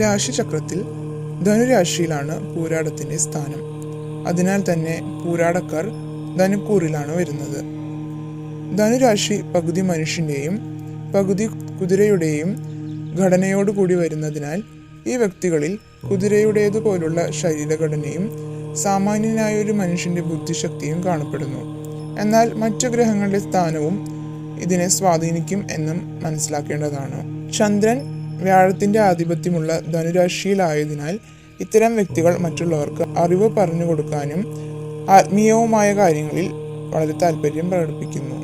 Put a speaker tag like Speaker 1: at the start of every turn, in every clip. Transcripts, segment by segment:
Speaker 1: രാശിചക്രത്തിൽ ധനുരാശിയിലാണ് പൂരാടത്തിന്റെ സ്ഥാനം. അതിനാൽ തന്നെ പൂരാടക്കാർ ധനുക്കൂറിലാണ് വരുന്നത്. ധനുരാശി പകുതി മനുഷ്യന്റെയും പകുതി കുതിരയുടെയും ഘടനയോടുകൂടി വരുന്നതിനാൽ ഈ വ്യക്തികളിൽ കുതിരയുടേതുപോലുള്ള ശരീരഘടനയും സാമാന്യനായ ഒരു മനുഷ്യന്റെ ബുദ്ധിശക്തിയും കാണപ്പെടുന്നു. എന്നാൽ മറ്റു ഗ്രഹങ്ങളുടെ സ്ഥാനവും ഇതിനെ സ്വാധീനിക്കും എന്നും മനസ്സിലാക്കേണ്ടതാണ്. ചന്ദ്രൻ വ്യാഴത്തിന്റെ ആധിപത്യമുള്ള ധനുരാശിയിലായതിനാൽ ഇത്തരം വ്യക്തികൾ മറ്റുള്ളവർക്ക് അറിവ് പറഞ്ഞു കൊടുക്കാനും ആത്മീയവുമായ കാര്യങ്ങളിൽ വളരെ താല്പര്യം പ്രകടിപ്പിക്കുന്നു.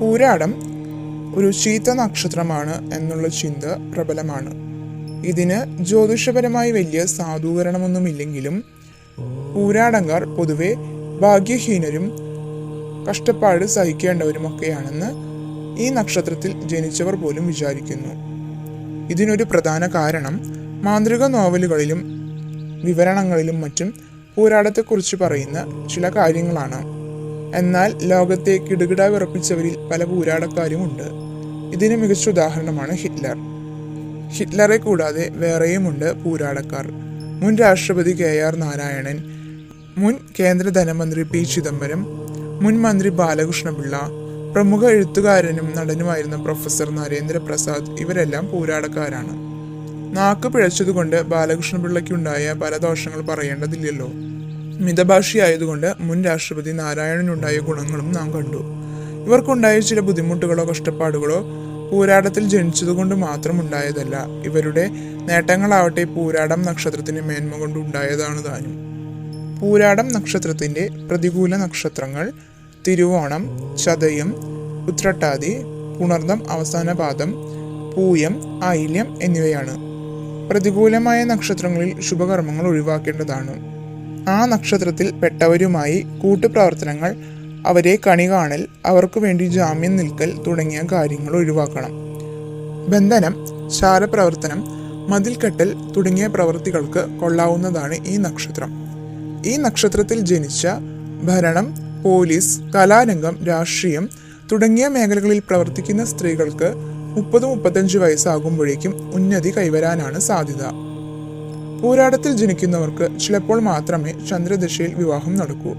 Speaker 1: പൂരാടം ഒരു ചീത്ത നക്ഷത്രമാണ് എന്നുള്ള ചിന്ത പ്രബലമാണ്. ഇതിന് ജ്യോതിഷപരമായി വലിയ സാധൂകരണമൊന്നുമില്ലെങ്കിലും പൂരാടങ്കാർ പൊതുവെ ഭാഗ്യഹീനരും കഷ്ടപ്പാട് സഹിക്കേണ്ടവരുമൊക്കെയാണെന്ന് ഈ നക്ഷത്രത്തിൽ ജനിച്ചവർ പോലും വിചാരിക്കുന്നു. ഇതിനൊരു പ്രധാന കാരണം മാന്ത്രിക നോവലുകളിലും വിവരണങ്ങളിലും മറ്റും പോരാടത്തെക്കുറിച്ച് പറയുന്ന ചില കാര്യങ്ങളാണ്. എന്നാൽ ലോകത്തെ കിടുകിട വിറപ്പിച്ചവരിൽ പല പോരാടക്കാരുമുണ്ട്. ഇതിന് മികച്ച ഉദാഹരണമാണ് ഹിറ്റ്ലർ. ഹിറ്റ്ലറെ കൂടാതെ വേറെയുമുണ്ട് പോരാടക്കാർ. മുൻ രാഷ്ട്രപതി കെ ആർ നാരായണൻ മുൻ കേന്ദ്ര ധനമന്ത്രി പി ചിദംബരം മുൻ മന്ത്രി ബാലകൃഷ്ണപിള്ള പ്രമുഖ എഴുത്തുകാരനും നടനുമായിരുന്ന പ്രൊഫസർ നരേന്ദ്രപ്രസാദ് ഇവരെല്ലാം പോരാടക്കാരാണ്. നാക്ക് പിഴച്ചതുകൊണ്ട് ബാലകൃഷ്ണപിള്ളയ്ക്കുണ്ടായ പല ദോഷങ്ങൾ പറയേണ്ടതില്ലല്ലോ. മിതഭാഷിയായതുകൊണ്ട് മുൻ രാഷ്ട്രപതി നാരായണനുണ്ടായ ഗുണങ്ങളും നാം കണ്ടു. ഇവർക്കുണ്ടായ ചില ബുദ്ധിമുട്ടുകളോ കഷ്ടപ്പാടുകളോ പോരാടത്തിൽ ജനിച്ചതുകൊണ്ട് മാത്രം ഉണ്ടായതല്ല ഇവരുടെ നേട്ടങ്ങളാവട്ടെ പൂരാടം നക്ഷത്രത്തിന് മേന്മ കൊണ്ട് ഉണ്ടായതാണ് താനും. പൂരാടം നക്ഷത്രത്തിന്റെ പ്രതികൂല നക്ഷത്രങ്ങൾ തിരുവോണം ചതയം ഉത്രട്ടാതി പുണർന്നം അവസാന പാദം പൂയം ആയില്യം എന്നിവയാണ്. പ്രതികൂലമായ നക്ഷത്രങ്ങളിൽ ശുഭകർമ്മങ്ങൾ ഒഴിവാക്കേണ്ടതാണ്. ആ നക്ഷത്രത്തിൽ പെട്ടവരുമായി കൂട്ടുപ്രവർത്തനങ്ങൾ അവരെ കണി കാണൽ അവർക്കു വേണ്ടി ജാമ്യം നിൽക്കൽ തുടങ്ങിയ കാര്യങ്ങൾ ഒഴിവാക്കണം. ബന്ധനം ചാരപ്രവർത്തനം മതിൽക്കെട്ടൽ തുടങ്ങിയ പ്രവൃത്തികൾക്ക് കൊള്ളാവുന്നതാണ് ഈ നക്ഷത്രം. ഈ നക്ഷത്രത്തിൽ ജനിച്ച ഭരണം പോലീസ് കലാരംഗം രാഷ്ട്രീയം തുടങ്ങിയ മേഖലകളിൽ പ്രവർത്തിക്കുന്ന സ്ത്രീകൾക്ക് മുപ്പത് മുപ്പത്തഞ്ച് വയസ്സാകുമ്പോഴേക്കും ഉന്നതി കൈവരാനാണ് സാധ്യത. പോരാടത്തിൽ ജനിക്കുന്നവർക്ക് ചിലപ്പോൾ മാത്രമേ ചന്ദ്രദശയിൽ വിവാഹം നടക്കൂ.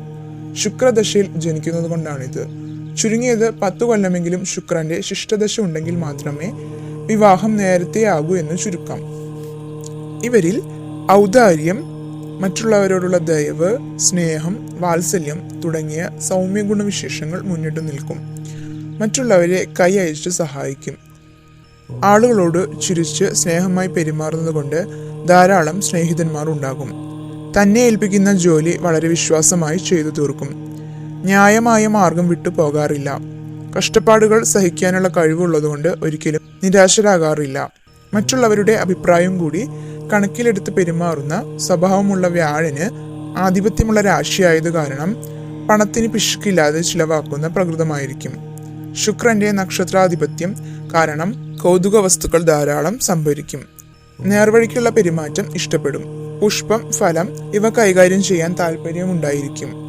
Speaker 1: ശുക്രദശയിൽ ജനിക്കുന്നത് കൊണ്ടാണിത് ചുരുങ്ങിയത് പത്തു കൊല്ലമെങ്കിലും ശുക്രന്റെ ശിഷ്ടദശ ഉണ്ടെങ്കിൽ മാത്രമേ വിവാഹം നേരത്തെ ആകൂ എന്ന് ചുരുക്കം. ഇവരിൽ ഔദാര്യം മറ്റുള്ളവരോടുള്ള ദയവ് സ്നേഹം വാത്സല്യം തുടങ്ങിയ സൗമ്യ ഗുണവിശേഷങ്ങൾ മുന്നിട്ട് നിൽക്കും. മറ്റുള്ളവരെ കൈ അയച്ച് സഹായിക്കും. ആളുകളോട് ചിരിച്ച് സ്നേഹമായി പെരുമാറുന്നതുകൊണ്ട് ധാരാളം സ്നേഹിതന്മാർ ഉണ്ടാകും. തന്നെ ഏൽപ്പിക്കുന്ന ജോലി വളരെ വിശ്വാസമായി ചെയ്തു തീർക്കും. ന്യായമായ മാർഗം വിട്ടു പോകാറില്ല. കഷ്ടപ്പാടുകൾ സഹിക്കാനുള്ള കഴിവുള്ളതുകൊണ്ട് ഒരിക്കലും നിരാശരാകാറില്ല. മറ്റുള്ളവരുടെ അഭിപ്രായം കൂടി കണക്കിലെടുത്ത് പെരുമാറുന്ന സ്വഭാവമുള്ള വ്യാഴന് ആധിപത്യമുള്ള രാശിയായത് കാരണം പണത്തിന് പിശുക്കില്ലാതെ ചിലവാക്കുന്ന പ്രകൃതമായിരിക്കും. ശുക്രന്റെ നക്ഷത്രാധിപത്യം കാരണം കൗതുക വസ്തുക്കൾ ധാരാളം സംഭരിക്കും. നേർവഴിക്കുള്ള പെരുമാറ്റം ഇഷ്ടപ്പെടും. പുഷ്പം ഫലം ഇവ കൈകാര്യം ചെയ്യാൻ താല്പര്യമുണ്ടായിരിക്കും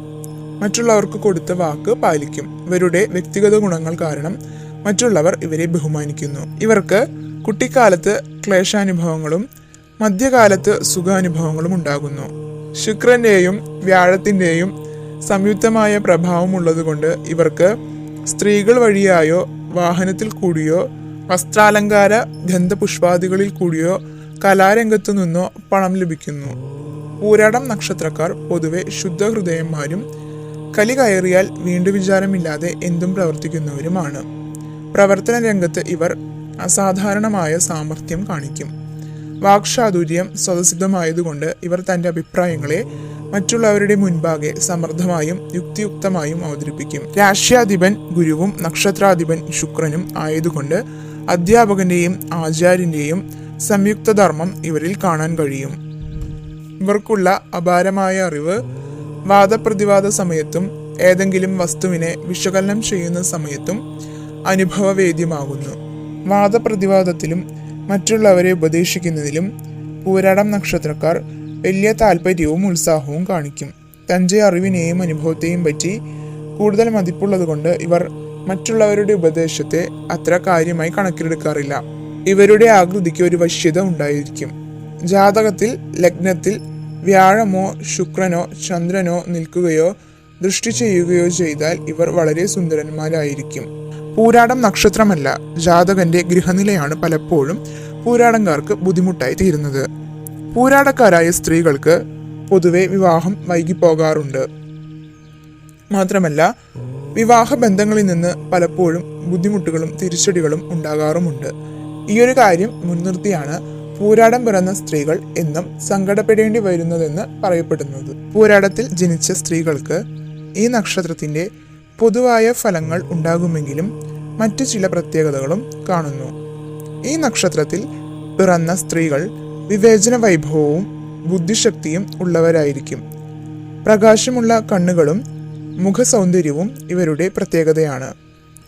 Speaker 1: മറ്റുള്ളവർക്ക് കൊടുത്ത വാക്ക് പാലിക്കും. ഇവരുടെ വ്യക്തിഗത ഗുണങ്ങൾ കാരണം മറ്റുള്ളവർ ഇവരെ ബഹുമാനിക്കുന്നു. ഇവർക്ക് കുട്ടിക്കാലത്ത് ക്ലേശാനുഭവങ്ങളും മധ്യകാലത്ത് സുഖാനുഭവങ്ങളും ഉണ്ടാകുന്നു. ശുക്രന്റെയും വ്യാഴത്തിന്റെയും സംയുക്തമായ പ്രഭാവമുള്ളതുകൊണ്ട് ഇവർക്ക് സ്ത്രീകൾ വഴിയായോ വാഹനത്തിൽ കൂടിയോ വസ്ത്രാലങ്കാര ഗന്ധപുഷ്പാദികളിൽ കൂടിയോ കലാരംഗത്തു നിന്നോ പണം ലഭിക്കുന്നു. പൂരാടം നക്ഷത്രക്കാർ പൊതുവെ ശുദ്ധഹൃദയന്മാരും കലി കയറിയാൽ വീണ്ടു വിചാരമില്ലാതെ എന്തും പ്രവർത്തിക്കുന്നവരുമാണ്. പ്രവർത്തന രംഗത്ത് ഇവർ അസാധാരണമായ സാമർഥ്യം കാണിക്കും. വാക്ചാതുര്യം സ്വതസിദ്ധമായതുകൊണ്ട് ഇവർ തന്റെ അഭിപ്രായങ്ങളെ മറ്റുള്ളവരുടെ മുൻപാകെ സമർത്ഥമായും യുക്തിയുക്തമായും അവതരിപ്പിക്കും. രാഷ്ട്രാധിപൻ ഗുരുവും നക്ഷത്രാധിപൻ ശുക്രനും ആയതുകൊണ്ട് അധ്യാപകന്റെയും ആചാര്യന്റെയും സംയുക്ത ധർമ്മം ഇവരിൽ കാണാൻ കഴിയും. ഇവർക്കുള്ള അപാരമായ അറിവ് വാദപ്രതിവാദ സമയത്തും ഏതെങ്കിലും വസ്തുവിനെ വിശകലനം ചെയ്യുന്ന സമയത്തും അനുഭവവേദ്യമാകുന്നു. വാദപ്രതിവാദത്തിലും മറ്റുള്ളവരെ ഉപദേശിക്കുന്നതിലും പൂരാടം നക്ഷത്രക്കാർ വലിയ താല്പര്യവും ഉത്സാഹവും കാണിക്കും. തന്റെ അറിവിനെയും അനുഭവത്തെയും പറ്റി കൂടുതൽ മതിപ്പുള്ളതുകൊണ്ട് ഇവർ മറ്റുള്ളവരുടെ ഉപദേശത്തെ അത്ര കാര്യമായി കണക്കിലെടുക്കാറില്ല. ഇവരുടെ ആകൃതിക്ക് ഒരു വശ്യത ഉണ്ടായിരിക്കും. ജാതകത്തിൽ ലഗ്നത്തിൽ വ്യാഴമോ ശുക്രനോ ചന്ദ്രനോ നിൽക്കുകയോ ദൃഷ്ടി ചെയ്യുകയോ ചെയ്താൽ ഇവർ വളരെ സുന്ദരന്മാരായിരിക്കും. പൂരാടം നക്ഷത്രമല്ല ജാതകന്റെ ഗൃഹനിലയാണ് പലപ്പോഴും പൂരാടംകാർക്ക് ബുദ്ധിമുട്ടായി തീരുന്നത്. പൂരാടക്കാരായ സ്ത്രീകൾക്ക് പൊതുവെ വിവാഹം വൈകിപ്പോകാറുണ്ട്. മാത്രമല്ല വിവാഹ ബന്ധങ്ങളിൽ നിന്ന് പലപ്പോഴും ബുദ്ധിമുട്ടുകളും തിരിച്ചടികളും ഉണ്ടാകാറുമുണ്ട്. ഈയൊരു കാര്യം മുൻനിർത്തിയാണ് പൂരാടം പിറന്ന സ്ത്രീകൾ എന്നും സങ്കടപ്പെടേണ്ടി വരുന്നതെന്ന് പറയപ്പെടുന്നത്. പൂരാടത്തിൽ ജനിച്ച സ്ത്രീകൾക്ക് ഈ നക്ഷത്രത്തിന്റെ പൊതുവായ ഫലങ്ങൾ ഉണ്ടാകുമെങ്കിലും മറ്റു ചില പ്രത്യേകതകളും കാണുന്നു. ഈ നക്ഷത്രത്തിൽ പിറന്ന സ്ത്രീകൾ വിവേചന വൈഭവവും ബുദ്ധിശക്തിയും ഉള്ളവരായിരിക്കും. പ്രകാശമുള്ള കണ്ണുകളും മുഖസൗന്ദര്യവും ഇവരുടെ പ്രത്യേകതയാണ്.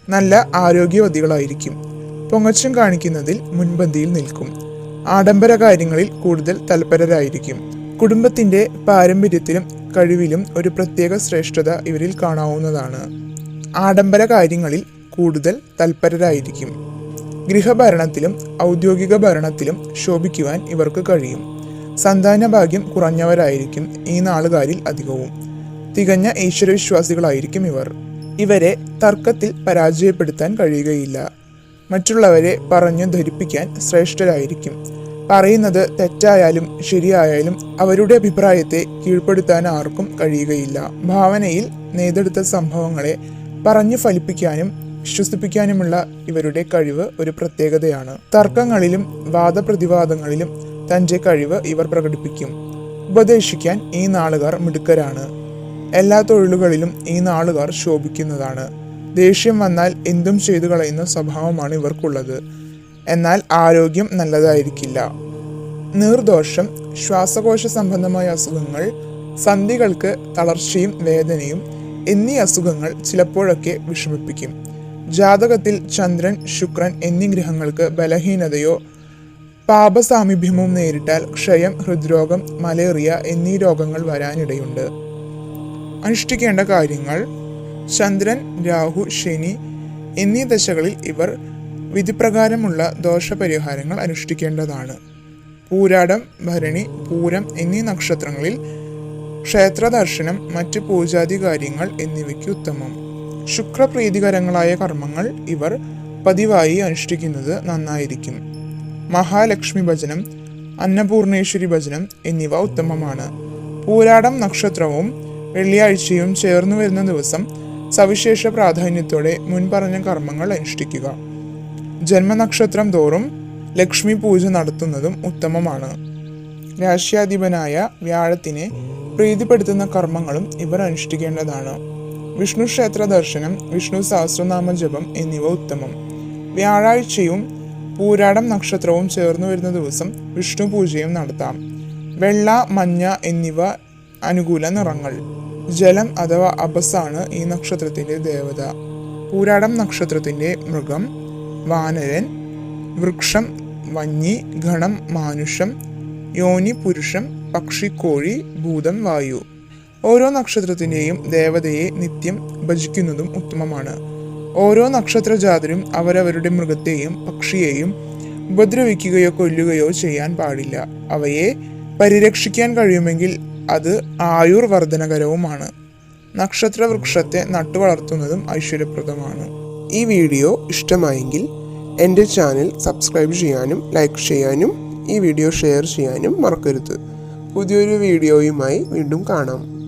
Speaker 1: നല്ല ആരോഗ്യവതികളായിരിക്കും. പൊങ്ങച്ചം കാണിക്കുന്നതിൽ മുൻപന്തിയിൽ നിൽക്കും. ആഡംബര കാര്യങ്ങളിൽ കൂടുതൽ തൽപരരായിരിക്കും. കുടുംബത്തിന്റെ പാരമ്പര്യത്തിലും കഴിവിലും ഒരു പ്രത്യേക ശ്രേഷ്ഠത ഇവരിൽ കാണാവുന്നതാണ്. ആഡംബര കാര്യങ്ങളിൽ കൂടുതൽ തൽപരരായിരിക്കും. ഗൃഹഭരണത്തിലും ഔദ്യോഗിക ഭരണത്തിലും ശോഭിക്കുവാൻ ഇവർക്ക് കഴിയും. സന്താന ഭാഗ്യം കുറഞ്ഞവരായിരിക്കും ഈ നാളുകാരിൽ അധികവും. തികഞ്ഞ ഈശ്വരവിശ്വാസികളായിരിക്കും ഇവർ. ഇവരെ തർക്കത്തിൽ പരാജയപ്പെടുത്താൻ കഴിയുകയില്ല. മറ്റുള്ളവരെ പറഞ്ഞു ധരിപ്പിക്കാൻ ശ്രേഷ്ഠരായിരിക്കും. പറയുന്നത് തെറ്റായാലും ശരിയായാലും അവരുടെ അഭിപ്രായത്തെ കീഴ്പ്പെടുത്താൻ ആർക്കും കഴിയുകയില്ല. ഭാവനയിൽ നേതെടുത്ത സംഭവങ്ങളെ പറഞ്ഞു ഫലിപ്പിക്കാനും വിശ്വസിപ്പിക്കാനുമുള്ള ഇവരുടെ കഴിവ് ഒരു പ്രത്യേകതയാണ്. തർക്കങ്ങളിലും വാദപ്രതിവാദങ്ങളിലും തന്റെ കഴിവ് ഇവർ പ്രകടിപ്പിക്കും. ഉപദേശിക്കാൻ ഈ നാളുകാർ മിടുക്കരാണ്. എല്ലാ തൊഴിലുകളിലും ഈ നാളുകാർ ശോഭിക്കുന്നതാണ്. ദേഷ്യം വന്നാൽ എന്തും ചെയ്തു കളയുന്ന സ്വഭാവമാണ് ഇവർക്കുള്ളത്. എന്നാൽ ആരോഗ്യം നല്ലതായിരിക്കില്ല. നീർദോഷം ശ്വാസകോശ സംബന്ധമായ അസുഖങ്ങൾ സന്ധികൾക്ക് തളർച്ചയും വേദനയും എന്നീ അസുഖങ്ങൾ ചിലപ്പോഴൊക്കെ വിഷമിപ്പിക്കും. ജാതകത്തിൽ ചന്ദ്രൻ ശുക്രൻ എന്നീ ഗ്രഹങ്ങൾക്ക് ബലഹീനതയോ പാപസാമീപ്യമോ നേരിട്ടാൽ ക്ഷയം ഹൃദ്രോഗം മലേറിയ എന്നീ രോഗങ്ങൾ വരാനിടയുണ്ട്. അനുഷ്ഠിക്കേണ്ട കാര്യങ്ങൾ ചന്ദ്രൻ രാഹു ശനി എന്നീ ദശകളിൽ ഇവർ വിധിപ്രകാരമുള്ള ദോഷപരിഹാരങ്ങൾ അനുഷ്ഠിക്കേണ്ടതാണ്. പൂരാടം ഭരണി പൂരം എന്നീ നക്ഷത്രങ്ങളിൽ ക്ഷേത്ര ദർശനം മറ്റ് പൂജാതി കാര്യങ്ങൾ എന്നിവയ്ക്ക് ഉത്തമം. ശുക്രപ്രീതികരങ്ങളായ കർമ്മങ്ങൾ ഇവർ പതിവായി അനുഷ്ഠിക്കുന്നത് നന്നായിരിക്കും. മഹാലക്ഷ്മി ഭജനം അന്നപൂർണേശ്വരി ഭജനം എന്നിവ ഉത്തമമാണ്. പൂരാടം നക്ഷത്രവും വെള്ളിയാഴ്ചയും ചേർന്നു വരുന്ന ദിവസം സവിശേഷ പ്രാധാന്യത്തോടെ മുൻപറഞ്ഞ കർമ്മങ്ങൾ അനുഷ്ഠിക്കുക. ജന്മനക്ഷത്രം തോറും ലക്ഷ്മി പൂജ നടത്തുന്നതും ഉത്തമമാണ്. രാശ്യാധിപനായ വ്യാഴത്തിനെ പ്രീതിപ്പെടുത്തുന്ന കർമ്മങ്ങളും ഇവർ അനുഷ്ഠിക്കേണ്ടതാണ്. വിഷ്ണു ക്ഷേത്ര ദർശനം വിഷ്ണു സഹസ്രനാമ ജപം എന്നിവ ഉത്തമം. വ്യാഴാഴ്ചയും പൂരാടം നക്ഷത്രവും ചേർന്നു വരുന്ന ദിവസം വിഷ്ണു പൂജയും നടത്താം. വെള്ള മഞ്ഞ എന്നിവ അനുകൂല നിറങ്ങൾ. ജലം അഥവാ അപസാണ് ഈ നക്ഷത്രത്തിന്റെ ദേവത. പൂരാടം നക്ഷത്രത്തിന്റെ മൃഗം വാനരൻ വൃക്ഷം വന്നി ഗണം മാനുഷം യോനി പുരുഷം പക്ഷിക്കോഴി ഭൂതം വായു. ഓരോ നക്ഷത്രത്തിന്റെയും ദേവതയെ നിത്യം ഭജിക്കുന്നതും ഉത്തമമാണ്. ഓരോ നക്ഷത്രജാതരും അവരവരുടെ മൃഗത്തെയും പക്ഷിയെയും ഉപദ്രവിക്കുകയോ കൊല്ലുകയോ ചെയ്യാൻ പാടില്ല. അവയെ പരിരക്ഷിക്കാൻ കഴിയുമെങ്കിൽ അത് ആയുർ നക്ഷത്രവൃക്ഷത്തെ നക്ഷത്ര വൃക്ഷത്തെ നട്ടുവളർത്തുന്നതും ഐശ്വര്യപ്രദമാണ്.
Speaker 2: ഈ വീഡിയോ ഇഷ്ടമായെങ്കിൽ എന്റെ ചാനൽ സബ്സ്ക്രൈബ് ചെയ്യാനും ലൈക്ക് ചെയ്യാനും ഈ വീഡിയോ ഷെയർ ചെയ്യാനും മറക്കരുത്. പുതിയൊരു വീഡിയോയുമായി വീണ്ടും കാണാം.